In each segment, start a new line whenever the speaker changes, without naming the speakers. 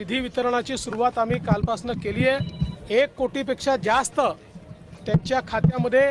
निधी वितरणाची सुरुवात आम्ही कालपासून केली आहे. एक कोटीपेक्षा जास्त त्यांच्या खात्यामध्ये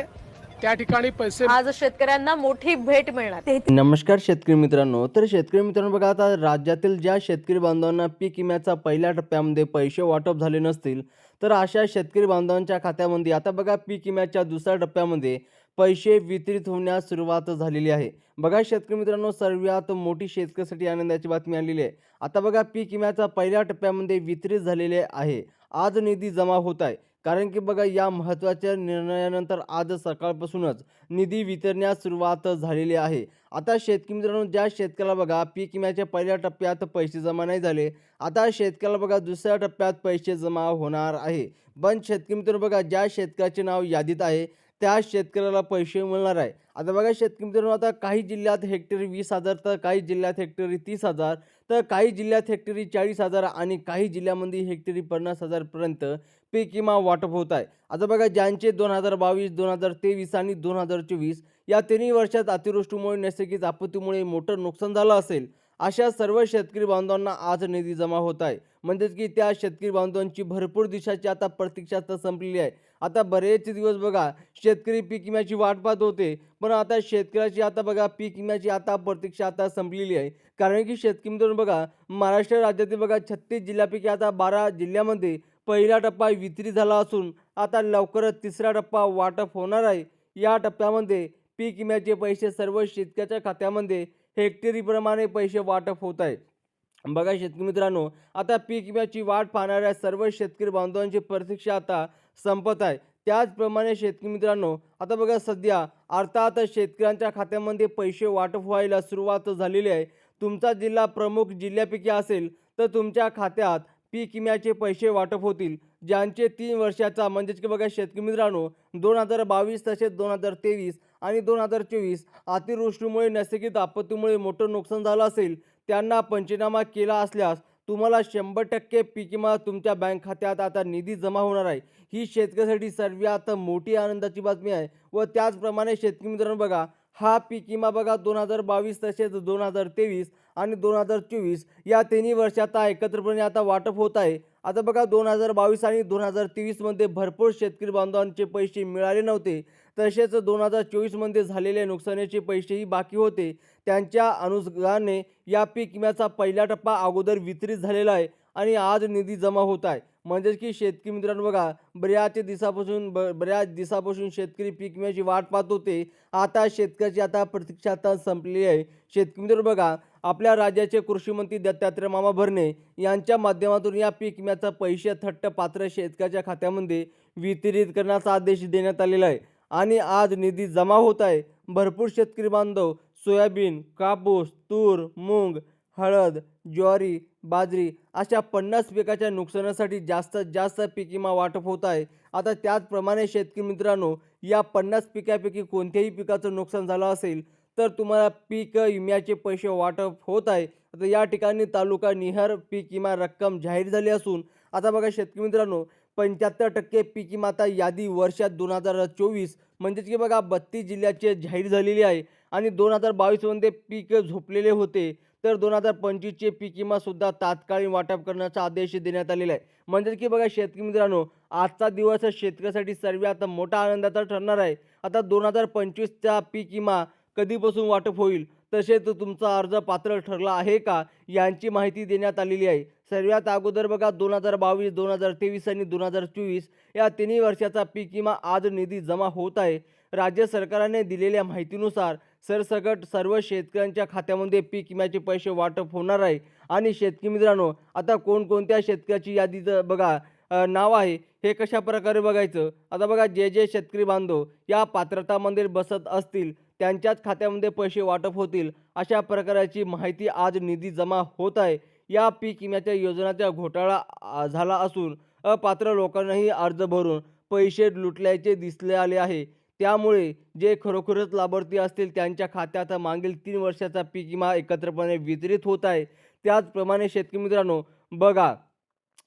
त्या ठिकाणी पैसे
आज शेतकऱ्यांना मोठी भेट मिळणार.
नमस्कार शेतकरी मित्रांनो. तर शेतकरी मित्रांनो बघा आता राज्यातील ज्या शेतकरी बांधवांना पीक विम्याचा पहिल्या टप्प्यामध्ये पैसे वाटप झाले नसतील तर अशा शेतकरी बांधवांच्या खात्यामध्ये आता बघा पीक विम्याच्या दुसऱ्या टप्प्यामध्ये पैसे वितरित होण्यास सुरुवात झालेली आहे. बघा शेतकरी मित्रांनो सर्वात मोठी शेतकऱ्यासाठी आनंदाची बातमी आलेली आहे. आता बघा पीक विम्याचा पहिल्या टप्प्यामध्ये वितरित झालेले आहे. आज निधी जमा होत आहे. कारण की बघा या महत्त्वाच्या निर्णयानंतर आज सकाळपासूनच निधी वितरण्यास सुरुवात झालेली आहे. आता शेतकरी मित्रांनो ज्या शेतकऱ्याला बघा पीक विम्याच्या पहिल्या टप्प्यात पैसे जमा नाही झाले आता शेतकऱ्याला बघा दुसऱ्या टप्प्यात पैसे जमा होणार आहे. पण शेतकरी मित्र बघा ज्या शेतकऱ्याचे नाव यादीत आहे त्या शेतकऱ्याला पैसे मिळणार आहे. आता बघा शेतकरी मित्रांनो आता काही जिल्ह्यात हेक्टरी वीस हजार तर काही जिल्ह्यात हेक्टरी तीस हजार तर काही जिल्ह्यात हेक्टरी चाळीस हजार आणि काही जिल्ह्यामध्ये हेक्टरी पन्नास हजारपर्यंत पीक विमा वाटप होत आहे. आता बघा ज्यांचे दोन हजार बावीस दोन हजार तेवीस आणि दोन हजार चोवीस या तिन्ही वर्षात अतिवृष्टीमुळे नैसर्गिक आपत्तीमुळे मोठं नुकसान झालं असेल अशा सर्व शेतकरी बांधवांना आज निधी जमा होत आहे. म्हणजेच की त्या शेतकरी बांधवांची भरपूर दिशाची आता प्रतीक्षा तर संपलेली आहे. आता बरेच दिवस बघा शेतकरी पीक विम्याची वाट पाहत होते. पण आता शेतकऱ्याची आता बघा पीक विम्याची आता प्रतीक्षा आता संपलेली आहे. कारण की शेतकरी मित्रांनो बघा महाराष्ट्र राज्यातील बघा छत्तीस जिल्ह्यापैकी आता बारा जिल्ह्यामध्ये पहिला टप्पा वितरित झाला असून आता लवकरच तिसरा टप्पा वाटप होणार आहे. या टप्प्यामध्ये पीक विम्याचे पैसे सर्व शेतकऱ्याच्या खात्यामध्ये हेक्टरीप्रमाणे पैसे वाटप होत आहे. बघा शेतकरी मित्रांनो आता पीक विम्याची वाट पाहणाऱ्या सर्व शेतकरी बांधवांची प्रतीक्षा आता संपत आहे. त्याचप्रमाणे शेतकरी मित्रांनो आता बघा सध्या अर्थात शेतकऱ्यांच्या खात्यामध्ये पैसे वाटप व्हायला सुरुवात झालेली आहे. तुमचा जिल्हा प्रमुख जिल्ह्यापैकी असेल तर तुमच्या खात्यात पीक विम्याचे पैसे वाटप होतील. ज्यांचे तीन वर्षाचा म्हणजेच की बघा शेतकरी मित्रांनो दोन हजार बावीस तसेच दोन हजार तेवीस आणि दोन हजार चोवीस अतिवृष्टीमुळे नैसर्गिक आपत्तीमुळे मोठं नुकसान झालं असेल त्यांना पंचनामा केला असल्यास तुम्हाला शंभर टक्के पीक विमा तुमच्या बँक खात्यात आता निधी जमा होणार आहे. ही शेतकऱ्यासाठी सर्वात मोठी आनंदाची बातमी आहे व त्याचप्रमाणे शेतकरी मित्रांनो बघा हा पीक विमा बघा दोन हजार बावीस तसेच दोन हजार तेवीस आणि दोन हजार चोवीस या तिन्ही वर्षाचा एकत्रपणे आता वाटप होत आहे. आता बघा दोन हजार बावीस आणि दोन हजार तेवीसमध्ये भरपूर शेतकरी बांधवांचे पैसे मिळाले नव्हते. तसेच दोन हजार चोवीसमध्ये झालेल्या नुकसानीचे पैसेही बाकी होते. त्यांच्या अनुषंगाने या पीक विम्याचा पहिला टप्पा अगोदर वितरित झालेला आहे आणि आज निधी जमा होत आहे. म्हणजेच की शेतकरी मित्रांनो बघा बऱ्याच दिवसापासून ब बऱ्याच दिवसापासून शेतकरी पीक विम्याची वाट पाहत होते. आता शेतकऱ्याची आता प्रतीक्षा आता संपलेली आहे. शेतकरी मित्र बघा आपल्या राज्याचे कृषीमंत्री दत्तात्रय मामा भरणे यांच्या माध्यमातून या पीक विम्याचा पैसे थट्ट पात्र शेतकऱ्याच्या खात्यामध्ये वितरित करण्याचा आदेश देण्यात आलेला आहे. आणि आज निधी जमा होत आहे. भरपूर शेतकरी बांधव सोयाबीन कापूस तूर मूग हळद ज्वारी बाजरी अशा पन्नास पिकाच्या नुकसानासाठी जास्तीत जास्त पीक विमा वाटप होत आहे. आता त्याचप्रमाणे शेतकरी मित्रांनो या पन्नास पिकापैकी कोणत्याही पिकाचं नुकसान झालं असेल तर तुम्हाला पीक विम्याचे पैसे वाटप होत आहे. आता या ठिकाणी तालुका निहार पीक विमा रक्कम जाहीर झाली असून आता बघा शेतकरी मित्रांनो पंच्याहत्तर टक्के पीक विमा आता यादी वर्षात दोन हजार चोवीस. म्हणजेच की बघा बत्तीस जिल्ह्याचे जाहीर झालेली आहे आणि दोन हजार बावीसमध्ये पीक झोपलेले होते. तर दोन हजार पंचवीसचे पीक विमासुद्धा तात्कालीन वाटप करण्याचा आदेश देण्यात आलेला आहे. म्हणजेच की बघा शेतकरी मित्रांनो आजचा दिवस शेतकऱ्यासाठी सर्वात मोठा आनंदाचा ठरणार आहे. आता दोन हजार पंचवीसचा पीक विमा कधीपासून वाटप होईल? तसेच तुमचा अर्ज पात्र ठरला आहे का यांची माहिती देण्यात आलेली आहे. सर्वात अगोदर बघा दोन हजार बावीस दोन हजार तेवीस आणि दोन हजार चोवीस या तिन्ही वर्षाचा पीक विमा आज निधी जमा होत आहे. राज्य सरकारने दिलेल्या माहितीनुसार सरसकट सर्व शेतकऱ्यांच्या खात्यामध्ये पीक विम्याचे पैसे वाटप होणार आहे. आणि शेतकरी मित्रांनो आता कोणकोणत्या शेतकऱ्याची यादी बघा नाव आहे हे कशा प्रकारे बघायचं? आता बघा जे जे शेतकरी बांधव या पात्रतामध्ये बसत असतील त्यांच्याच खात्यामध्ये पैसे वाटप होतील अशा प्रकाराची माहिती आज निधी जमा होत आहे. या पीक विम्याच्या योजनाचा घोटाळा झाला असून अपात्र लोकांनाही अर्ज भरून पैसे लुटल्याचे दिसले आले आहे. त्यामुळे जे खरोखरच लाभार्थी असतील त्यांच्या खात्यात मागील तीन वर्षाचा पीक विमा एकत्रपणे वितरित होत आहे. त्याचप्रमाणे शेतकरी मित्रांनो बघा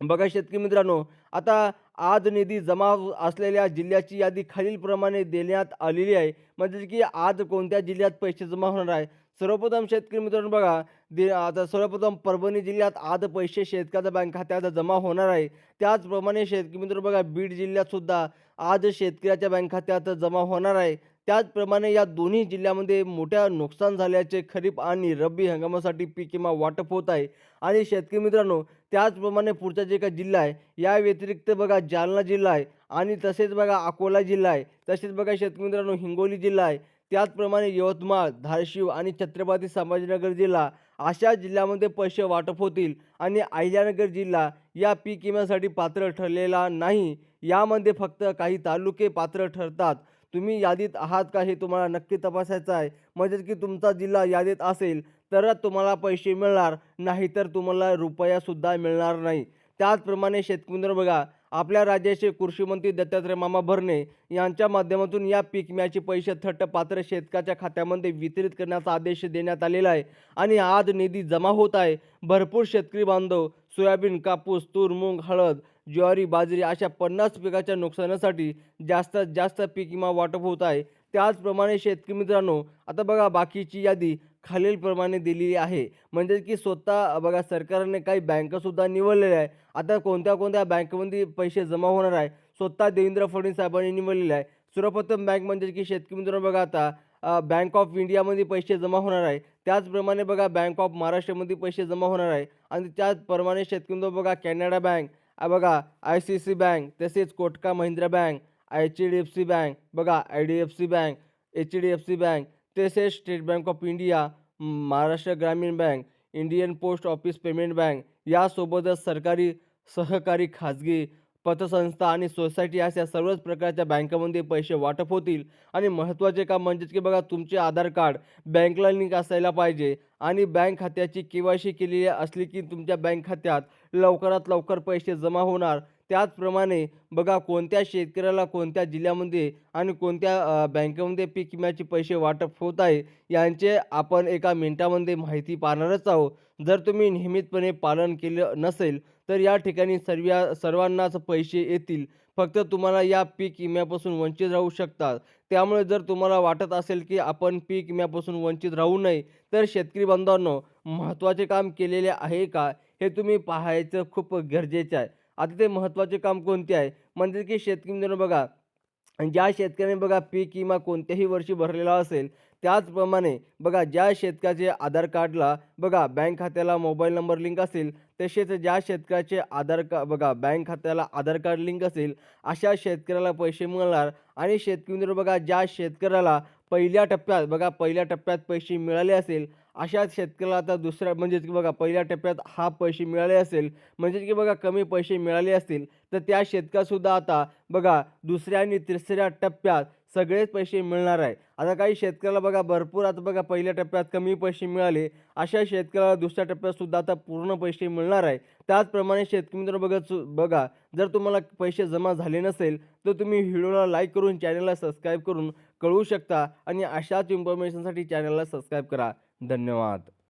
बघा शेतकरी मित्रांनो आता आज निधी जमा असलेल्या जिल्ह्याची यादी खालीलप्रमाणे देण्यात आलेली आहे. म्हणजे की आज कोणत्या जिल्ह्यात पैसे जमा होणार आहे? सर्वप्रथम शेतकरी मित्रांनो बघा दि आता सर्वप्रथम परभणी जिल्ह्यात आज पैसे शेतकऱ्याच्या बँक खात्यात जमा होणार आहे. त्याचप्रमाणे शेतकरी मित्र बघा बीड जिल्ह्यातसुद्धा आज शेतकऱ्याच्या बँक खात्यात जमा होणार आहे. त्याचप्रमाणे या दोन्ही जिल्ह्यामध्ये मोठ्या नुकसान झाल्याचे खरीप आणि रब्बी हंगामासाठी पीक विमा वाटप होत आहे. आणि शेतकरी मित्रांनो त्याचप्रमाणे पुढचा जे काही जिल्हा आहे या व्यतिरिक्त बघा जालना जिल्हा आहे आणि तसेच बघा अकोला जिल्हा आहे. तसेच बघा शेतकरी मित्रांनो हिंगोली जिल्हा आहे. त्याचप्रमाणे यवतमाळ धाराशिव आणि छत्रपती संभाजीनगर जिल्हा अशा जिल्ह्यामध्ये पैसे वाटप होतील आणि अहिल्यानगर जिल्हा या पीक विम्यासाठी पात्र ठरलेला नाही. यामध्ये फक्त काही तालुके पात्र ठरतात. तुम्ही यादीत आहात का हे तुम्हाला नक्की तपासायचं आहे. म्हणजेच की तुमचा जिल्हा यादीत असेल तरच तुम्हाला पैसे मिळणार नाहीतर तुम्हाला रुपयासुद्धा मिळणार नाही. त्याचप्रमाणे शेतकरी बघा आपल्या राज्याचे कृषीमंत्री दत्तात्रय मामा भरणे यांच्या माध्यमातून या पीक विम्याचे पैसे थट्ट पात्र शेतकऱ्याच्या खात्यामध्ये वितरित करण्याचा आदेश देण्यात आलेला आहे. आणि आज निधी जमा होत आहे. भरपूर शेतकरी बांधव सोयाबीन कापूस तूर मूग हळद ज्वारी बाजरी अशा पन्नास पिकाच्या नुकसानासाठी जास्तीत जास्त पीक विमा वाटप होत आहे. त्याचप्रमाणे शेतकरी मित्रांनो आता बघा बाकीची यादी. खालीलप्रमाणे दिलेली आहे. म्हणजे की स्वतः बघा सरकारने काही बँकासुद्धा निवडलेल्या आहे. आता कोणत्या कोणत्या बँकेमध्ये पैसे जमा होणार आहे? स्वतः देवेंद्र फडणवीस साहेबांनी निवडलेलं आहे. सर्वप्रथम बँक म्हणजे की शेतकरी मित्रांनो बघा आता बँक ऑफ इंडियामध्ये पैसे जमा होणार आहे. त्याचप्रमाणे बघा बँक ऑफ महाराष्ट्रामध्ये पैसे जमा होणार आहे. आणि त्याचप्रमाणे शेतकरी मित्रांनो बघा कॅनडा बँक बघा आय सी सी बँक तसेच Kotak Mahindra Bank H D F C Bank बघा I D F C Bank H D F C Bank तसेच State Bank of India Maharashtra Gramin Bank Indian Post Office Payment Bank यासोबतच सरकारी सहकारी खाजगी पतसंस्था आणि society अशा सर्वच प्रकारच्या बँकामध्ये पैसे वाटप होतील. आणि महत्त्वाचे काम म्हणजेच की बघा तुमचे आधार कार्ड बँकला लिंक असायला पाहिजे आणि बँक खात्याची के वाय सी केलेली असली की तुमच्या बँक खात्यात लवकरात लवकर पैसे जमा होणार. त्याचप्रमाणे बघा कोणत्या शेतकऱ्याला कोणत्या जिल्ह्यामध्ये आणि कोणत्या बँकेमध्ये पीक विम्याचे पैसे वाटप होत आहे यांचे आपण एका मिनिटामध्ये माहिती पाहणारच आहोत. जर तुम्ही नियमितपणे पालन केलं नसेल तर या ठिकाणी सर्व सर्वांनाच पैसे येतील. फक्त तुम्हाला या पीक विम्यापासून वंचित राहू शकतात. त्यामुळे जर तुम्हाला वाटत असेल की आपण पीक विम्यापासून वंचित राहू नये तर शेतकरी बांधवांनो महत्त्वाचे काम केलेले आहे का हे तुम्ही पाहायचं खूप गरजेचं आहे. आता ते महत्त्वाचे काम कोणते आहे? म्हणजे की शेतकरी मित्रांनो बघा ज्या शेतकऱ्याने बघा पीक विमा कोणत्याही वर्षी भरलेला असेल त्याचप्रमाणे बघा ज्या शेतकऱ्याचे आधार कार्डला बघा बँक खात्याला मोबाईल नंबर लिंक असेल तसेच ज्या शेतकऱ्याचे आधार का बघा बँक खात्याला आधार कार्ड लिंक असेल अशा शेतकऱ्याला पैसे मिळणार. आणि शेतकरी बघा ज्या शेतकऱ्याला पहिल्या टप्प्यात बघा पहिल्या टप्प्यात पैसे मिळाले असेल अशाच शेतकऱ्याला आता दुसऱ्या म्हणजेच की बघा पहिल्या टप्प्यात हा पैसे मिळाले असेल म्हणजेच की बघा कमी पैसे मिळाले असतील तर त्या शेतकऱ्यासुद्धा आता बघा दुसऱ्या आणि तिसऱ्या टप्प्यात सगळेच पैसे मिळणार आहे. आता काही शेतकऱ्याला बघा भरपूर आता बघा पहिल्या टप्प्यात कमी पैसे मिळाले अशा शेतकऱ्याला दुसऱ्या टप्प्यातसुद्धा आता पूर्ण पैसे मिळणार आहे. त्याचप्रमाणे शेतकरी मित्र बघत बघा जर तुम्हाला पैसे जमा झाले नसेल तर तुम्ही व्हिडिओला लाईक करून चॅनलला सबस्क्राईब करून कळवू शकता आणि अशाच इन्फॉर्मेशनसाठी चॅनलला सबस्क्राईब करा. धन्यवाद.